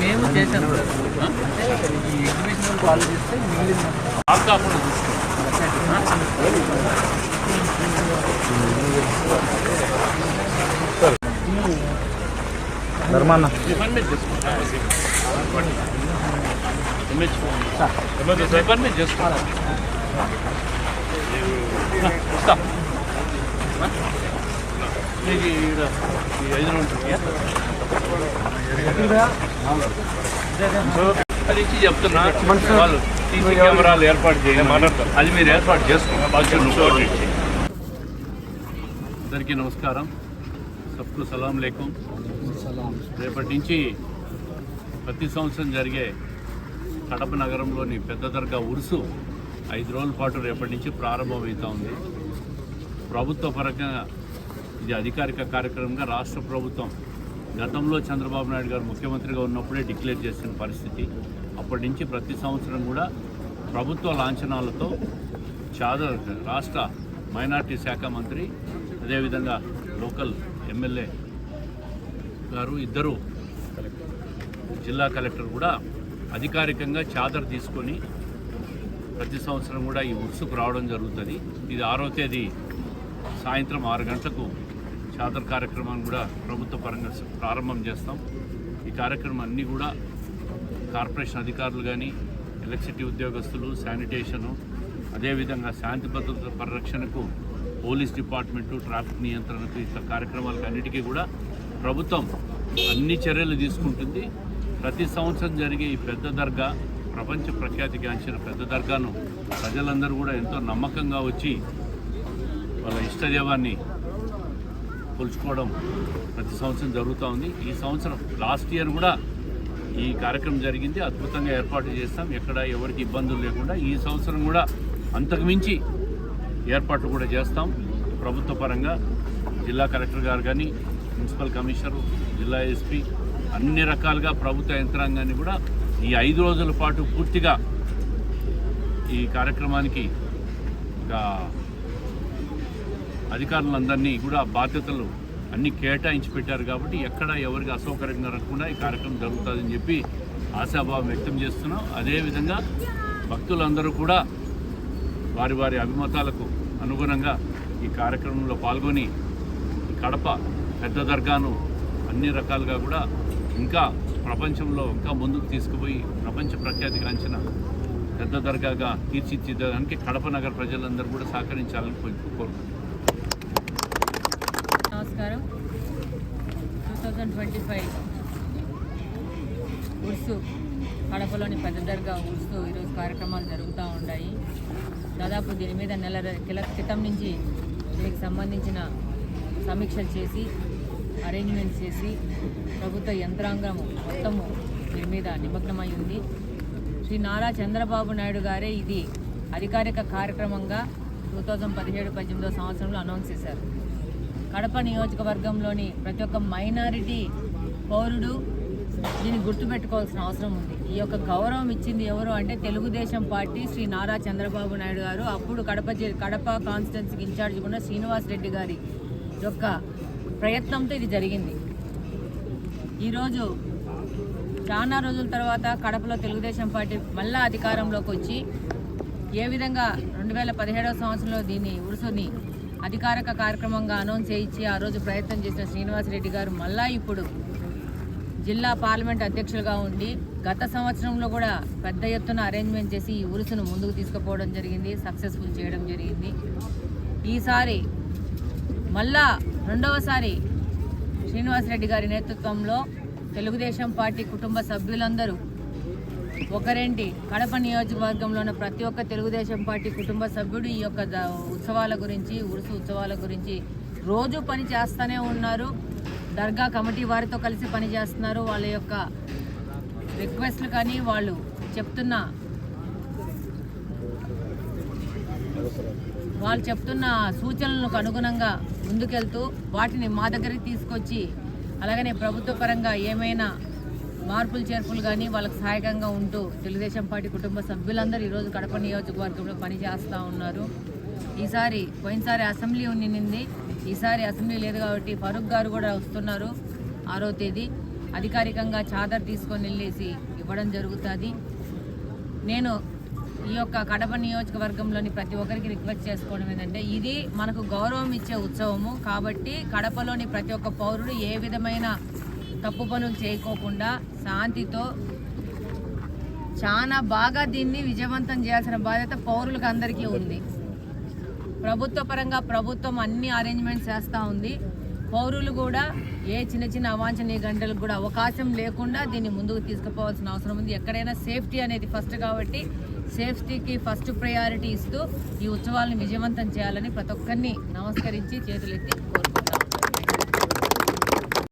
మేము చేశాం ఈ ఎగ్జిబిషన్ మిగిలిన కాకుండా ధర్మాన్న ఇవన్నీ చేసుకుంటాం మీకు ఈ ఐదు ఉంటుంది చెప్తున్నా వాళ్ళు సీసీ కెమెరాలు ఏర్పాటు చేయాలి అది మీరు ఏర్పాటు చేసుకున్నాం అందరికీ నమస్కారం. సబ్కు సలాం లేకం. రేపటి నుంచి ప్రతి సంవత్సరం జరిగే కడప నగరంలోని పెద్ద దర్గా ఉరుసు ఐదు రోజుల పాటు రేపటి నుంచి ప్రారంభమవుతా ఉంది. ప్రభుత్వ పరంగా ఇది అధికారిక కార్యక్రమంగా రాష్ట్ర ప్రభుత్వం గతంలో చంద్రబాబు నాయుడు గారు ముఖ్యమంత్రిగా ఉన్నప్పుడే డిక్లేర్ చేసిన పరిస్థితి. అప్పటి నుంచి ప్రతి సంవత్సరం కూడా ప్రభుత్వ లాంఛనాలతో చాదర్ రాష్ట్ర మైనార్టీ శాఖ మంత్రి అదేవిధంగా లోకల్ ఎమ్మెల్యే గారు ఇద్దరు జిల్లా కలెక్టర్ కూడా అధికారికంగా చాదర్ తీసుకొని ప్రతి సంవత్సరం కూడా ఈ ఉత్సుకు రావడం జరుగుతుంది. ఇది ఆరో తేదీ సాయంత్రం ఆరు గంటలకు చాదర్ కార్యక్రమాన్ని కూడా ప్రభుత్వ పరంగా ప్రారంభం చేస్తాం. ఈ కార్యక్రమం అన్నీ కూడా కార్పొరేషన్ అధికారులు కానీ ఎలక్ట్రిసిటీ ఉద్యోగస్తులు శానిటేషను అదేవిధంగా శాంతి భద్రత పరిరక్షణకు పోలీస్ డిపార్ట్మెంటు ట్రాఫిక్ నియంత్రణకు ఇతర కార్యక్రమాలకు అన్నిటికీ కూడా ప్రభుత్వం అన్ని చర్యలు తీసుకుంటుంది. ప్రతి సంవత్సరం జరిగే ఈ పెద్ద దర్గా ప్రపంచ ప్రఖ్యాతిగాంచిన పెద్ద దర్గాను ప్రజలందరూ కూడా ఎంతో నమ్మకంగా వచ్చి వాళ్ళ ఇష్టదేవాన్ని కొలుచుకోవడం ప్రతి సంవత్సరం జరుగుతూ ఉంది. ఈ సంవత్సరం లాస్ట్ ఇయర్ కూడా ఈ కార్యక్రమం జరిగింది. అద్భుతంగా ఏర్పాటు చేస్తాం. ఎక్కడ ఎవరికి ఇబ్బందులు లేకుండా ఈ సంవత్సరం కూడా అంతకుమించి ఏర్పాట్లు కూడా చేస్తాం. ప్రభుత్వ పరంగా జిల్లా కలెక్టర్ గారు కానీ మున్సిపల్ కమిషనర్ జిల్లా ఎస్పీ అన్ని రకాలుగా ప్రభుత్వ యంత్రాంగాన్ని కూడా ఈ ఐదు రోజుల పాటు పూర్తిగా ఈ కార్యక్రమానికి ఇంకా అధికారులందరినీ కూడా బాధ్యతలు అన్ని కేటాయించి పెట్టారు కాబట్టి ఎక్కడ ఎవరికి అసౌకర్యంగా రాకుండా ఈ కార్యక్రమం జరుగుతుందని చెప్పి ఆశాభావం వ్యక్తం చేస్తున్నాం. అదేవిధంగా భక్తులందరూ కూడా వారి వారి అభిమతాలకు అనుగుణంగా ఈ కార్యక్రమంలో పాల్గొని కడప పెద్ద దర్గాను అన్ని రకాలుగా కూడా ఇంకా ప్రపంచంలో ఇంకా ముందుకు తీసుకుపోయి ప్రపంచ ప్రఖ్యాతిగాంచిన పెద్ద దర్గాగా తీర్చిదిద్దడానికి కడప నగర ప్రజలందరూ కూడా సహకరించాలని కోరుకుంటున్నాను నమస్కారం two thousand twenty five Urs కడపలోని పెద్ద దర్గా ఉర్సు ఈరోజు కార్యక్రమాలు జరుగుతూ ఉన్నాయి దాదాపు దీని మీద నెల కిల క్రితం నుంచి దీనికి సంబంధించిన సమీక్షలు చేసి అరేంజ్మెంట్స్ చేసి ప్రభుత్వ యంత్రాంగము మొత్తము దీని మీద నిమగ్నమై ఉంది. శ్రీ నారా చంద్రబాబు నాయుడు గారే ఇది అధికారిక కార్యక్రమంగా టూ థౌజండ్ పదిహేడు పద్దెనిమిదో సంవత్సరంలో అనౌన్స్ చేశారు. కడప నియోజకవర్గంలోని ప్రతి ఒక్క మైనారిటీ పౌరుడు దీన్ని గుర్తుపెట్టుకోవాల్సిన అవసరం ఉంది. ఈ యొక్క గౌరవం ఇచ్చింది ఎవరు అంటే తెలుగుదేశం పార్టీ శ్రీ నారా చంద్రబాబు నాయుడు గారు. అప్పుడు కడప జి- కడప కాన్స్టిట్యున్సీకి ఇన్ఛార్జ్ ఉన్న శ్రీనివాస్ రెడ్డి గారి యొక్క ప్రయత్నంతో ఇది జరిగింది. ఈరోజు చాలా రోజుల తర్వాత కడపలో తెలుగుదేశం పార్టీ మళ్ళా అధికారంలోకి వచ్చి ఏ విధంగా రెండు వేల పదిహేడవ సంవత్సరంలో దీన్ని ఉరుసుని అధికారిక కార్యక్రమంగా అనౌన్స్ చేయించి ఆ రోజు ప్రయత్నం చేసిన శ్రీనివాసరెడ్డి గారు మళ్ళా ఇప్పుడు జిల్లా పార్లమెంట్ అధ్యక్షులుగా ఉండి గత సంవత్సరంలో కూడా పెద్ద ఎత్తున అరేంజ్మెంట్ చేసి ఈ ఉరుసును ముందుకు తీసుకుపోవడం జరిగింది సక్సెస్ఫుల్ చేయడం జరిగింది. ఈసారి మళ్ళా రెండవసారి శ్రీనివాసరెడ్డి గారి నేతృత్వంలో తెలుగుదేశం పార్టీ కుటుంబ సభ్యులందరూ ఒకరేంటి? కడప నియోజకవర్గంలో ఉన్న ప్రతి ఒక్క తెలుగుదేశం పార్టీ కుటుంబ సభ్యుడు ఈ యొక్క ఉత్సవాల గురించి ఉరుసు ఉత్సవాల గురించి రోజు పని చేస్తూనే ఉన్నారు. దర్గా కమిటీ వారితో కలిసి పని చేస్తున్నారు. వాళ్ళ యొక్క రిక్వెస్ట్లు కానీ వాళ్ళు చెప్తున్న వాళ్ళు చెప్తున్న సూచనలకు అనుగుణంగా ముందుకెళ్తూ వాటిని మా దగ్గరికి తీసుకొచ్చి అలాగనే ప్రభుత్వ పరంగా ఏమైనా మార్పులు చేర్పులు కానీ వాళ్ళకి సహాయకంగా ఉంటూ తెలుగుదేశం పార్టీ కుటుంబ సభ్యులందరూ ఈరోజు కడప నియోజకవర్గంలో పనిచేస్తూ ఉన్నారు. ఈసారి పోయినసారి అసెంబ్లీ ఉండింది ఈసారి అసెంబ్లీ లేదు కాబట్టి ఫరూక్ గారు కూడా వస్తున్నారు ఆరో తేదీ. అధికారికంగా చాదర్ తీసుకొని వెళ్ళేసి ఇవ్వడం జరుగుతుంది. నేను ఈ యొక్క కడప నియోజకవర్గంలోని ప్రతి ఒక్కరికి రిక్వెస్ట్ చేసుకోవడం ఏంటంటే ఇది మనకు గౌరవం ఇచ్చే ఉత్సవము కాబట్టి కడపలోని ప్రతి ఒక్క పౌరుడు ఏ విధమైన తప్పు పనులు చేయకోకుండా శాంతితో చాలా బాగా దీన్ని విజయవంతం చేయాల్సిన బాధ్యత పౌరులకు అందరికీ ఉంది. ప్రభుత్వ పరంగా ప్రభుత్వం అన్ని అరేంజ్మెంట్స్ చేస్తూ ఉంది. పౌరులు కూడా ఏ చిన్న చిన్న అవాంఛనీయ గంటలకు కూడా అవకాశం లేకుండా దీన్ని ముందుకు తీసుకుపోవాల్సిన అవసరం ఉంది. ఎక్కడైనా సేఫ్టీ అనేది ఫస్ట్ కాబట్టి సేఫ్టీకి ఫస్ట్ ప్రయారిటీ ఇస్తూ ఈ ఉత్సవాలను విజయవంతం చేయాలని ప్రతి ఒక్కరిని నమస్కరించి చేతులెత్తి